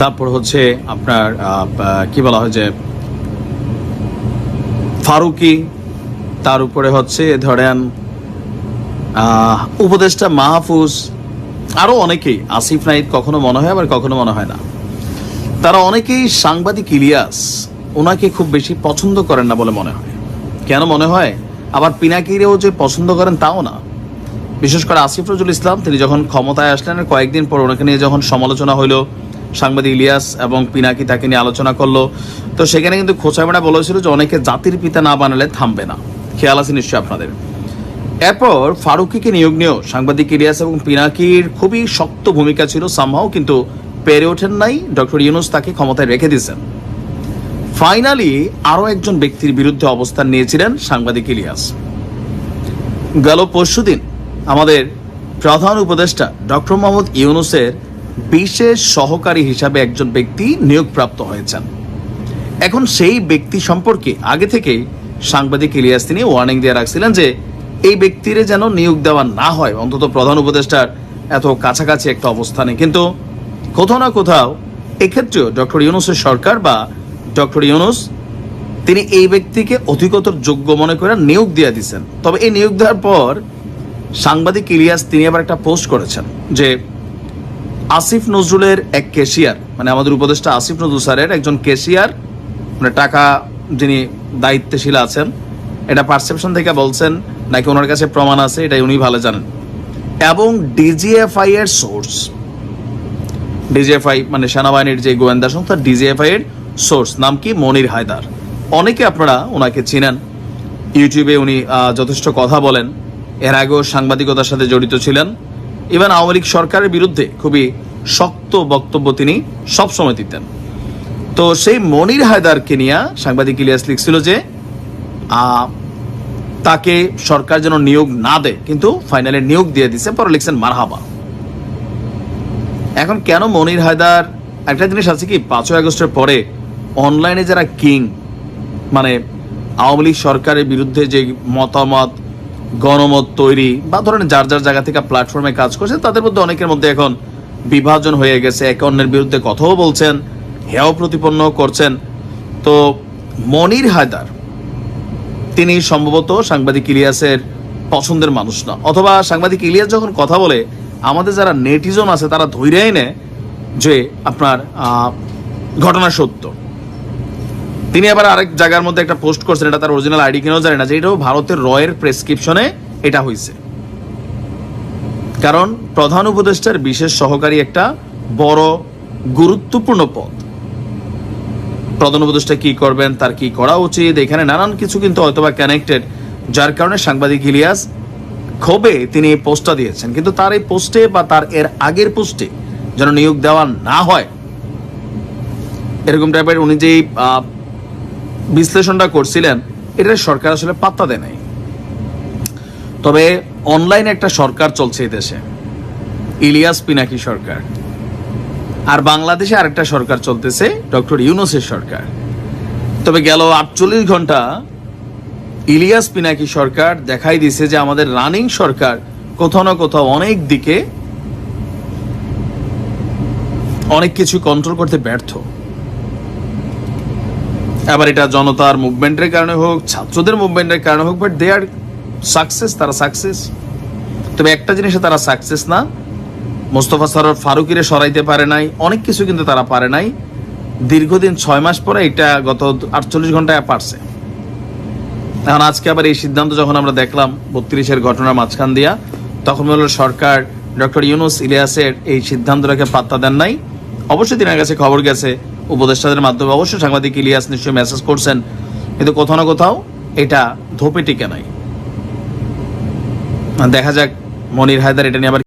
তারপর হচ্ছে আপনার কি বলা হয় যে, ফারুকি, তার উপরে হচ্ছে ধরেন উপদেষ্টা মাহফুজ আরও অনেকেই, আসিফ নাইদ কখনো মনে হয়, আবার কখনো মনে হয় না। তারা অনেকেই সাংবাদিক ইলিয়াস ওনাকে খুব বেশি পছন্দ করেন না বলে মনে হয়। কেন মনে হয়? আবার পিনাকিরেও যে পছন্দ করেন তাও না। বিশেষ করে আসিফ নজরুল ইসলাম, তিনি যখন ক্ষমতায় আসলেন, কয়েকদিন পর ওনাকে নিয়ে যখন সমালোচনা হলো সাংবাদিক ইলিয়াস এবং পিনাকি তাকে নিয়ে আলোচনা করল। তো সেখানে কিন্তু খোঁচামেনা বলেছিল যে অনেকে জাতির পিতা না বানালে থামবে না। খেয়াল আছে নিশ্চয়ই আপনাদের। এরপর ফারুকিকে নিয়োগ নিয়েও সাংবাদিক ইলিয়াস এবং পিনাকির খুবই শক্ত ভূমিকা ছিল সামহাও কিন্তু পেরে ওঠেন নাই। ডক্টর ইউনুস তাকে ক্ষমতায় রেখে দিয়েছেন। ফাইনালি আরও একজন ব্যক্তির বিরুদ্ধে অবস্থান নিয়েছিলেন সাংবাদিক ইলিয়াস। গেল পরশুদিন আমাদের প্রধান উপদেষ্টা ডক্টর মোহাম্মদ ইউনুসের বিশেষ সহকারী হিসাবে একজন ব্যক্তি নিয়োগপ্রাপ্ত হয়েছেন। এখন সেই ব্যক্তি সম্পর্কে আগে থেকেই সাংবাদিক ইলিয়াস তিনি ওয়ার্নিং দিয়ে রাখছিলেন যে এই ব্যক্তিরে যেন নিয়োগ দেওয়া না হয়, অন্তত প্রধান উপদেষ্টার এত কাছাকাছি একটা অবস্থানে। কিন্তু কোথাও না কোথাও এক্ষেত্রেও ডক্টর ইউনুসের সরকার বা ডক্টর ইউনুস তিনি এই ব্যক্তিকে অধিকতর যোগ্য মনে করে নিয়োগ দিয়ে দিচ্ছেন তবে এই নিয়োগ দেওয়ার পর সাংবাদিক ইলিয়াস তিনি আবার একটা পোস্ট করেছেন যে আসিফ নজরুলের এক কেশিয়ার মানে আমাদের উপদেষ্টা আসিফ নজরুল স্যারের একজন কেশিয়ার মানে টাকা যিনি দায়িত্বশীল আছেন, এটা পারসেপশন থেকে বলছেন, নাকি ওনার কাছে প্রমাণ আছে, এটাই উনি ভালো জানেন। এবং ডিজিএফআই এর সোর্স ডিজিএফআই মানে সেনাবাহিনীর যে গোয়েন্দা সংস্থা ডিজিএফআই এর সোর্স নাম কি? মনির হায়দার। অনেকে আপনারা ওনাকে চিনেন। ইউটিউবে উনি যথেষ্ট কথা বলেন। এর আগেও সাংবাদিকতার সাথে জড়িত ছিলেন। ইভেন আওয়ামী লীগ সরকারের বিরুদ্ধে খুবই শক্ত বক্তব্য তিনি সবসময় দিতেন। তো সেই মনির হায়দারকে নিয়ে সাংবাদিক ইলিয়াস লিখছিল যে তাকে সরকার যেন নিয়োগ না দেয়, কিন্তু ফাইনালে নিয়োগ দিয়ে দিছে, পরে লিখছেন মারহাবা। এখন কেন মনির হায়দার, একটা জিনিস আছে কি, পাঁচই আগস্টের পরে অনলাইনে যারা কিং মানে আওয়ামী লীগ সরকারের বিরুদ্ধে যে মতামত গণমত তৈরি বা ধরেন যার যার জায়গা থেকে প্ল্যাটফর্মে কাজ করছে, তাদের মধ্যে অনেকের মধ্যে এখন বিভাজন হয়ে গেছে, একে অন্যের বিরুদ্ধে কথাও বলছেন হেয়াও প্রতিপন্ন করছেন। তো মনির হায়দার, তিনি সম্ভবত সাংবাদিক ইলিয়াসের পছন্দের মানুষ না। অথবা সাংবাদিক ইলিয়াস যখন কথা বলে, আমাদের যারা নেটিজন আছে, তারা ধৈর্য এনে যে আপনার ঘটনা সত্য। তিনি আবার আরেক জায়গার মধ্যে একটা পোস্ট করছেন, এটা তার অরিজিনাল আইডি কিনেও জানে না, যে এটাও ভারতের রয়ের প্রেসক্রিপশনে এটা হয়েছে কারণ প্রধান উপদেষ্টার বিশেষ সহকারী একটা বড় গুরুত্বপূর্ণ পদ। প্রধান উপদেষ্টা কি করবেন, তার কি করা উচিত, এখানে নানান কিছু কিন্তু হয়তোবা কানেক্টেড যার কারণে সাংবাদিক ইলিয়াস ক্ষোভে তিনি এই পোস্টটা দিয়েছেন। কিন্তু তার এই পোস্টে বা তার এর আগের পোস্টে যেন নিয়োগ দেওয়া না হয়, এরকম টাইপের উনি যেই বিশ্লেষণটা করছিলেন, এটা সরকার আসলে পাত্তা দেয় নাই। তবে অনলাইনে একটা সরকার চলছে এই দেশে, ইলিয়াস পিনাকি সরকার। আর বাংলাদেশে আরেকটা সরকার চলতেছে, ডক্টর ইউনুসের সরকার। তবে গেল আটচল্লিশ ঘণ্টা ইলিয়াস পিনাকি সরকার দেখাই দিছে যে আমাদের রানিং সরকার কোথাও না কোথাও অনেক দিকে অনেক কিছু কন্ট্রোল করতে ব্যর্থ। আবার এটা জনতার মুভমেন্টের কারণে হোক, ছাত্রদের মুভমেন্টের কারণে হোক বাট দে আর সাকসেস তারা সাকসেস তবে একটা জিনিসে তারা সাকসেস না, মোস্তফা সরোর ফারুকিরে সরাইতে পারে নাই, অনেক কিছু কিন্তু তারা পারে নাই। দীর্ঘদিন ছয় মাস পরে এটা গত আটচল্লিশ ঘন্টায় পারছে। এখন আজকে আবার এই সিদ্ধান্ত যখন আমরা দেখলাম, বত্রিশের ঘটনার মাঝখান দিয়া, তখন বলল সরকার, ডক্টর ইউনুস ইলিয়াসের এই সিদ্ধান্তটাকে পাত্তা দেন নাই। অবশ্যই তিনার কাছে খবর গেছে উপদেষ্টাদের মাধ্যমে অবশ্যই সাংবাদিক ইলিয়াস নিশ্চয়ই মেসেজ করছেন, কিন্তু কোথাও না কোথাও এটা ধোপে টিকে নাই। দেখা যাক মনির হায়দার এটা নিয়ে আবার